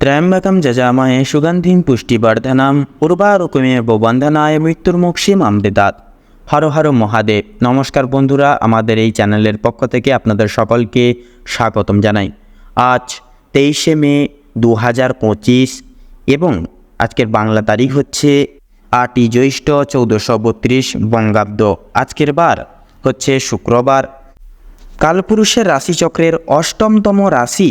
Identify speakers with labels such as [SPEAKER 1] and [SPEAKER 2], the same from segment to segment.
[SPEAKER 1] ত্র্যম্বকম যজামহে সুগন্ধিম পুষ্টিবর্ধনম উর্বারুকুমের বন্ধনায় মৃত্যুর্মুক্ষীম অমৃতাৎ হর হর মহাদেব নমস্কার বন্ধুরা আমাদের এই চ্যানেলের পক্ষ থেকে আপনাদের সকলকে স্বাগতম জানাই। আজ তেইশে মে দু হাজার পঁচিশ এবং আজকের বাংলা তারিখ হচ্ছে আটই জ্যৈষ্ঠ চৌদ্দশো বত্রিশ বঙ্গাব্দ। আজকের বার হচ্ছে শুক্রবার। কালপুরুষের রাশিচক্রের অষ্টমতম রাশি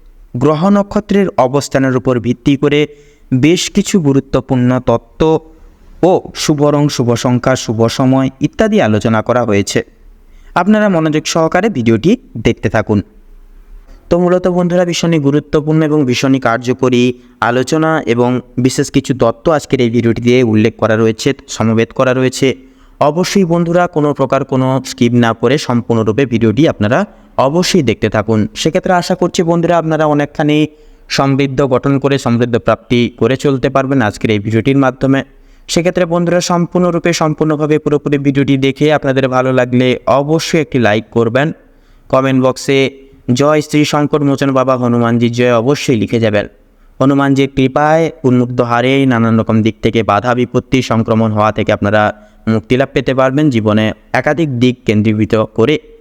[SPEAKER 1] গ্রহ নক্ষত্রের অবস্থানের উপর ভিত্তি করে বেশ কিছু গুরুত্বপূর্ণ তত্ত্ব ও শুভ রং, শুভ সংখ্যা, শুভ সময় ইত্যাদি আলোচনা করা হয়েছে। আপনারা মনোযোগ সহকারে ভিডিওটি দেখতে থাকুন। তো মূলত বন্ধুরা, ভীষণই গুরুত্বপূর্ণ এবং ভীষণই কার্যকরী আলোচনা এবং বিশেষ কিছু তত্ত্ব আজকের এই ভিডিওটিতে উল্লেখ করা রয়েছে, সমবেত করা রয়েছে। অবশ্যই বন্ধুরা, কোনো প্রকার কোনো স্কিপ না করে সম্পূর্ণরূপে ভিডিওটি আপনারা অবশ্যই দেখতে থাকুন। সেক্ষেত্রে আশা করছি বন্ধুরা আপনারা অনেকখানি সমৃদ্ধ গঠন করে সমৃদ্ধ প্রাপ্তি করে চলতে পারবেন আজকের এই ভিডিওটির মাধ্যমে। সেক্ষেত্রে বন্ধুরা সম্পূর্ণরূপে, সম্পূর্ণভাবে পুরোপুরি ভিডিওটি দেখে আপনাদের ভালো লাগলে অবশ্যই একটি লাইক করবেন। কমেন্ট বক্সে জয় শ্রী শঙ্কর মোচন বাবা হনুমানজি জয় অবশ্যই লিখে যাবেন। হনুমানজির কৃপায় উন্মুক্ত হারে নানান রকম দিক থেকে বাধা বিপত্তি, সংক্রমণ হওয়া থেকে আপনারা মুক্তিলাভ পেতে পারবেন জীবনে একাধিক দিক কেন্দ্রীভূত করে।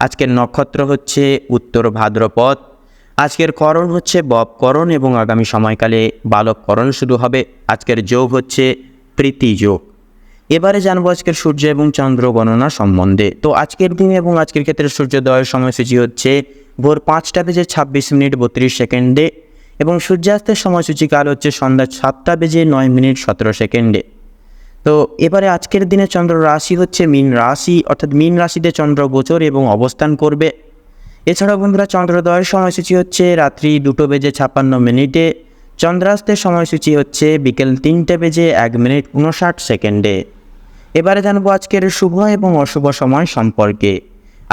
[SPEAKER 1] আজকের নক্ষত্র হচ্ছে উত্তর ভাদ্রপদ। আজকের করণ হচ্ছে ববকরণ এবং আগামী সময়কালে বালককরণ শুরু হবে। আজকের যোগ হচ্ছে প্রীতি যোগ। এবারে জানব আজকের সূর্য এবং চন্দ্র গণনা সম্বন্ধে। তো আজকের দিন এবং আজকের ক্ষেত্রে সূর্যোদয়ের সময়সূচি হচ্ছে ভোর পাঁচটা বেজে ছাব্বিশ মিনিট বত্রিশ সেকেন্ডে এবং সূর্যাস্তের সময়সূচি কাল হচ্ছে সন্ধ্যা সাতটা বেজে নয় মিনিট সতেরো সেকেন্ডে। তো এবারে আজকের দিনে চন্দ্র রাশি হচ্ছে মীন রাশি, অর্থাৎ মীন রাশিতে চন্দ্র গোচর এবং অবস্থান করবে। এছাড়াও বন্ধুরা, চন্দ্রোদয়ের সময়সূচি হচ্ছে রাত্রি দুটো বেজে ছাপ্পান্ন মিনিটে। চন্দ্রাস্তের সময়সূচি হচ্ছে বিকেল তিনটে বেজে এক মিনিট উনষাট সেকেন্ডে। এবারে জানব আজকের শুভ এবং অশুভ সময় সম্পর্কে।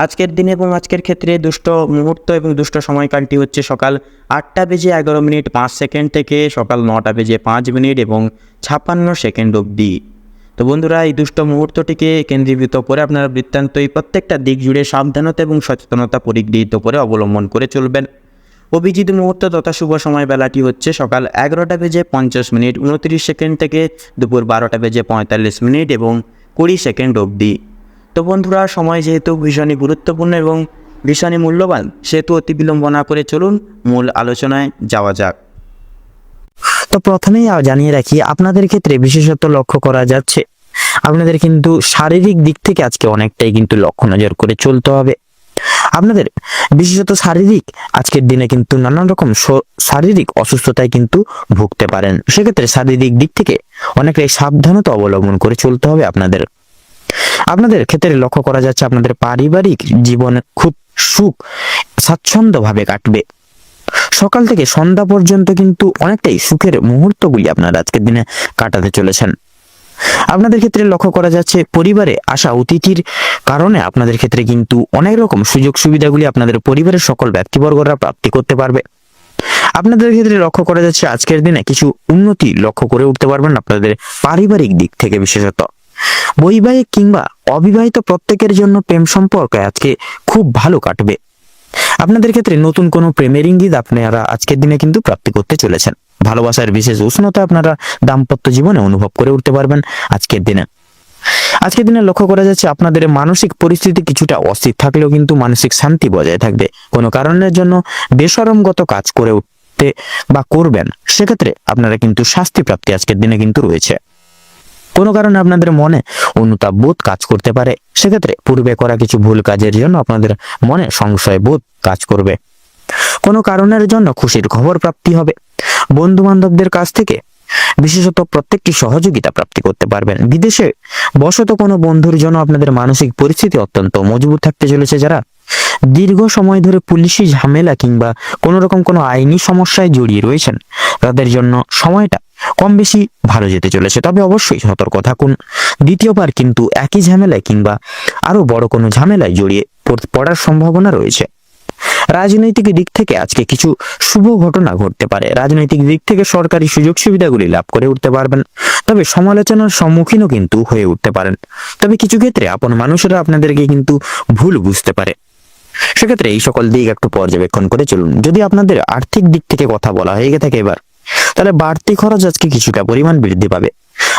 [SPEAKER 1] আজকের দিন এবং আজকের ক্ষেত্রে দুষ্ট মুহূর্ত এবং দুষ্ট সময়কালটি হচ্ছে সকাল আটটা বেজে এগারো মিনিট পাঁচ সেকেন্ড থেকে সকাল নটা বেজে পাঁচ মিনিট এবং ছাপ্পান্ন সেকেন্ড অবধি। তো বন্ধুরা, এই দুষ্ট মুহূর্তটিকে কেন্দ্রীভূত করে আপনারা বৃত্তান্ত এই প্রত্যেকটা দিক জুড়ে সাবধানতা এবং সচেতনতা পরিগৃহীত করে অবলম্বন করে চলবেন। অভিজিৎ মুহূর্ত তথা শুভ সময় বেলাটি হচ্ছে সকাল এগারোটা বেজে পঞ্চাশ মিনিট, উনত্রিশ সেকেন্ড থেকে দুপুর বারোটা বেজে পঁয়তাল্লিশ মিনিট এবং কুড়ি সেকেন্ড অবধি। তো বন্ধুরা, সময় যেহেতু ভীষণই গুরুত্বপূর্ণ এবং ভীষণই মূল্যবান, সেহেতু অতি বিলম্ব না করে চলুন, মূল আলোচনায় যাওয়া যাক।
[SPEAKER 2] তো প্রথমেই জানিয়ে রাখি, আপনাদের ক্ষেত্রে বিশেষত লক্ষ্য করা যাচ্ছে। আপনাদের কিন্তু শারীরিক দিক থেকে আজকে অনেকটাই কিন্তু লক্ষ্য নজর করে চলতে হবে। আপনাদের বিশেষত শারীরিক, আজকের দিনে কিন্তু নানান রকম শারীরিক অসুস্থতায় কিন্তু ভুগতে পারেন। সেক্ষেত্রে শারীরিক দিক থেকে অনেকটাই সাবধানতা অবলম্বন করে চলতে হবে আপনাদের। আপনাদের ক্ষেত্রে লক্ষ্য করা যাচ্ছে, আপনাদের পারিবারিক জীবনে খুব সুখ, স্বাচ্ছন্দ্যভাবে কাটবে। সকাল থেকে সন্ধ্যা পর্যন্ত কিন্তু অনেকটাই সুখের মুহূর্তগুলি আপনারা আজকের দিনে কাটাতে চলেছেন। আপনাদের ক্ষেত্রে লক্ষ্য করা যাচ্ছে, পরিবারে আসা অতিথির কারণে আপনাদের ক্ষেত্রে কিন্তু অনেক রকম সুযোগ সুবিধাগুলি আপনাদের পরিবারের সকল ব্যক্তিবর্গরা প্রাপ্তি করতে পারবে। আপনাদের ক্ষেত্রে লক্ষ্য করা যাচ্ছে, আজকের দিনে কিছু উন্নতি লক্ষ্য করে উঠতে পারবেন আপনাদের পারিবারিক দিক থেকে বিশেষত। বৈবাহিক কিংবা অবিবাহিত প্রত্যেকের জন্য প্রেম সম্পর্ক আজকে খুব ভালো কাটবে। আপনাদের ক্ষেত্রে নতুন কোনো প্রেমের ইঙ্গিত আপনারা আজকের দিনে কিন্তু প্রাপ্তি করতে চলেছেন। ভালোবাসার বিশেষ উষ্ণতা আপনারা দাম্পত্য জীবনে অনুভব করে উঠতে পারবেন আজকের দিনে। আজকের দিনে লক্ষ্য করা যাচ্ছে আপনাদের মানসিক পরিস্থিতি কিছুটা অস্থির থাকলেও কিন্তু মানসিক শান্তি বজায় থাকবে। কোনো কারণের জন্য বেসরমগত কাজ করে উঠতে
[SPEAKER 1] বা করবেন, সেক্ষেত্রে আপনারা কিন্তু শাস্তি প্রাপ্তি আজকের দিনে কিন্তু রয়েছে। কোনো কারণে আপনাদের মনে অনুতাপ বোধ কাজ করতে পারে, সেক্ষেত্রে পূর্বে করা কিছু ভুল কাজের জন্য আপনাদের মনে সংশয় বোধ কাজ করবে। কোনো কারণের জন্য খুশির খবর প্রাপ্তি হবে। বন্ধু বান্ধবদের কাছ থেকে বিশেষত প্রত্যেকটি সহযোগিতা প্রাপ্তি করতে পারবেন। বিদেশে বশত কোনো বন্ধুর জন্য আপনাদের মানসিক পরিস্থিতি অত্যন্ত মজবুত থাকতে চলেছে। যারা দীর্ঘ সময় ধরে পুলিশি ঝামেলা কিংবা কোনো রকম কোনো আইনি সমস্যায় জড়িয়ে রয়েছেন, তাদের জন্য সময়টা কম বেশি ভালো যেতে চলেছে। তবে অবশ্যই সতর্ক থাকুন। দ্বিতীয়বার কিন্তু একই ঝামেলায় কিংবা আরও বড় কোনো ঝামেলায় জড়িয়ে পড়- পড়ার সম্ভাবনা রয়েছে। রাজনৈতিক দিক থেকে আজকে কিছু শুভ ঘটনা ঘটতে পারে। রাজনৈতিক দিক থেকে সরকারি সুযোগ সুবিধাগুলি লাভ করে উঠতে পারবেন। তবে সমালোচনার সম্মুখীনও কিন্তু হয়ে উঠতে পারেন। তবে কিছু ক্ষেত্রে আপন মানুষেরা আপনাদেরকে কিন্তু ভুল বুঝতে পারে। সেক্ষেত্রে এই সকল দিক একটু পর্যবেক্ষণ করে চলুন। যদি আপনাদের আর্থিক দিক থেকে কথা বলা হয়ে থাকে এবার, তাহলে বাড়তি খরচ আজকে কিছুটা পরিমাণ বৃদ্ধি পাবে।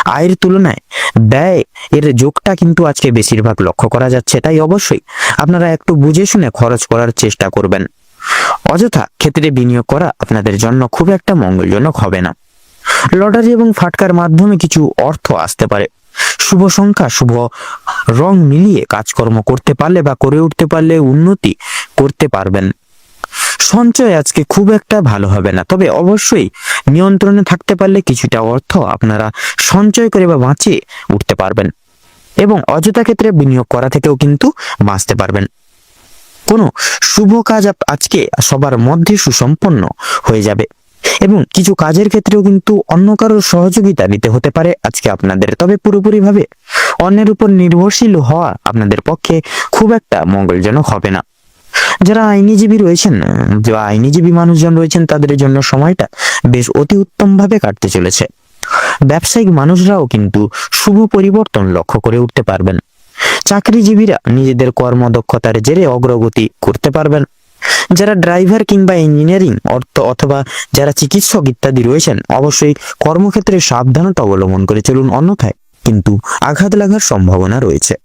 [SPEAKER 1] আয়ের তুলনায় ব্যয় এর যোগটা কিন্তু আজকে বেশিরভাগ লক্ষ্য করা যাচ্ছে, তাই অবশ্যই আপনারা একটু বুঝে শুনে খরচ করার চেষ্টা করবেন। অযথা ক্ষেত্রে বিনিয়োগ করা আপনাদের জন্য খুব একটা মঙ্গলজনক হবে না। লটারি এবং ফাটকার মাধ্যমে কিছু অর্থ আসতে পারে। শুভ সংখ্যা, শুভ রং মিলিয়ে কাজকর্ম করতে পারলে বা করে উঠতে পারলে উন্নতি করতে পারবেন। সঞ্চয় আজকে খুব একটা ভালো হবে না। তবে অবশ্যই নিয়ন্ত্রণে থাকতে পারলে কিছুটা অর্থ আপনারা সঞ্চয় করে বা বাঁচিয়ে উঠতে পারবেন এবং অযথা ক্ষেত্রে বিনিয়োগ করা থেকেও কিন্তু বাঁচতে পারবেন। কোনো শুভ কাজ আজকে সবার মধ্যে সুসম্পন্ন হয়ে যাবে এবং কিছু কাজের ক্ষেত্রেও কিন্তু অন্য কারোর সহযোগিতা নিতে হতে পারে আজকে আপনাদের। তবে পুরোপুরিভাবে অন্যের উপর নির্ভরশীল হওয়া আপনাদের পক্ষে খুব একটা মঙ্গলজনক হবে না। যারা আইনিজীবী রয়েছেন যে আইনিজীবী মানুষজন রয়েছেন, তাদের জন্য সময়টা বেশ অতি উত্তম ভাবে কাটতে চলেছে। ব্যবসায়িক মানুষরাও কিন্তু শুভ পরিবর্তন লক্ষ্য করে উঠতে পারবেন। চাকরিজীবীরা নিজেদের কর্মদক্ষতার জেরে অগ্রগতি করতে পারবেন। যারা ড্রাইভার কিংবা ইঞ্জিনিয়ারিং, অর্থ অথবা যারা চিকিৎসক ইত্যাদি রয়েছেন, অবশ্যই কর্মক্ষেত্রে সাবধানতা অবলম্বন করে চলুন অন্যথায় কিন্তু আঘাত লাগার সম্ভাবনা রয়েছে।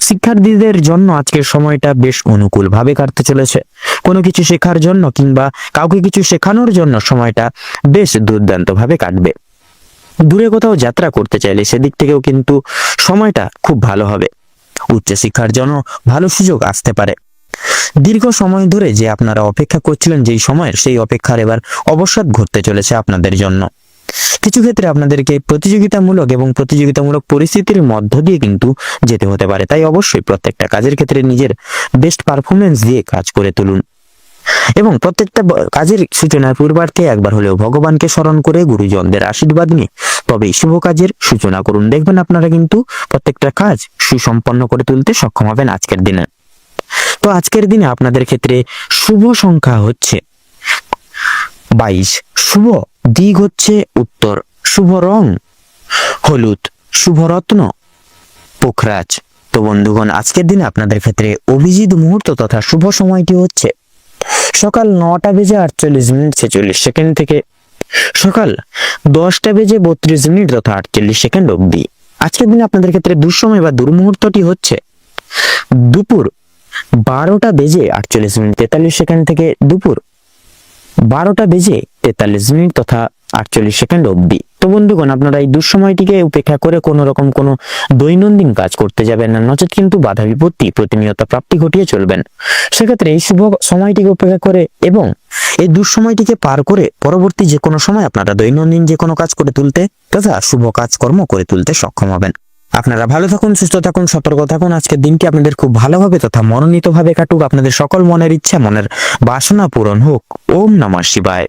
[SPEAKER 1] শিক্ষার্থীদের জন্য আজকের সময়টা বেশ অনুকূল ভাবে কাটতে চলেছে। কোনো কিছু শেখার জন্য কিংবা কাউকে কিছু শেখানোর জন্য সময়টা বেশ দুর্দান্ত ভাবে কাটবে। দূরে কোথাও যাত্রা করতে চাইলে সেদিক থেকেও কিন্তু সময়টা খুব ভালো হবে। উচ্চশিক্ষার জন্য ভালো সুযোগ আসতে পারে। দীর্ঘ সময় ধরে যে আপনারা অপেক্ষা করছিলেন যেই সময়ের, সেই অপেক্ষার এবার অবসাদ ঘটতে চলেছে আপনাদের জন্য। কিছু ক্ষেত্রে আপনাদেরকে প্রতিযোগিতামূলক এবং প্রতিযোগিতামূলক পরিস্থিতির মধ্য দিয়ে কিন্তু যেতে হতে পারে। তাই অবশ্যই প্রত্যেকটা কাজের ক্ষেত্রে নিজের বেস্ট পারফরমেন্স দিয়ে কাজ করে তুলুন। এবং প্রত্যেকটা কাজের সূচনার পূর্বার্থে একবার হলেও ভগবানকে স্মরণ করে গুরুজনদের আশীর্বাদ নিয়ে তবেই শুভ কাজের সূচনা করুন। দেখবেন আপনারা কিন্তু প্রত্যেকটা কাজ সুসম্পন্ন করে তুলতে সক্ষম হবেন আজকের দিনে। তো আজকের দিনে আপনাদের ক্ষেত্রে শুভ সংখ্যা হচ্ছে বাইশ। শুভ দিক হচ্ছে উত্তর, শুভ রং, হলুদ, শুভ রত্ন, পোখরাজ। তো বন্ধুগণ, আজকের দিনে আপনাদের ক্ষেত্রে অভিজিৎ মুহূর্ত তথা শুভ সময়টি হচ্ছে সকাল নটা বেজে আটচল্লিশ মিনিট ছেচল্লিশ সেকেন্ড থেকে সকাল দশটা বেজে বত্রিশ মিনিট তথা আটচল্লিশ সেকেন্ড অব্দি আজকের দিনে আপনাদের ক্ষেত্রে দুঃসময় বা দুর্মুহূর্তটি হচ্ছে দুপুর বারোটা বেজে আটচল্লিশ মিনিট তেতাল্লিশ সেকেন্ড থেকে দুপুর বারোটা বেজে তেতাল্লিশ মিনিট তথা আটচল্লিশ সেকেন্ড অবধি। তো বন্ধুগণ, আপনারা এই দুঃসময়টিকে উপেক্ষা করে কোনো রকম কোনো দৈনন্দিন কাজ করতে যাবেন না, নচেত কিন্তু বাধা বিপত্তি, প্রতিনিয়ত প্রাপ্তি ঘটিয়ে চলবেন। সেক্ষেত্রে এই শুভ সময়টিকে উপেক্ষা করে এবং এই দুঃসময়টিকে পার করে পরবর্তী যে কোনো সময় আপনারা দৈনন্দিন যে কোনো কাজ করে তুলতে তথা শুভ কাজকর্ম করে তুলতে সক্ষম হবেন। আপনারা ভালো থাকুন, সুস্থ থাকুন, সতর্ক থাকুন। আজকের দিনটি আপনাদের খুব ভালোভাবে তথা মনোনীতভাবে কাটুক। আপনাদের সকল মনের ইচ্ছা, মনের বাসনা পূরণ হোক। ওম নমঃ শিবায়।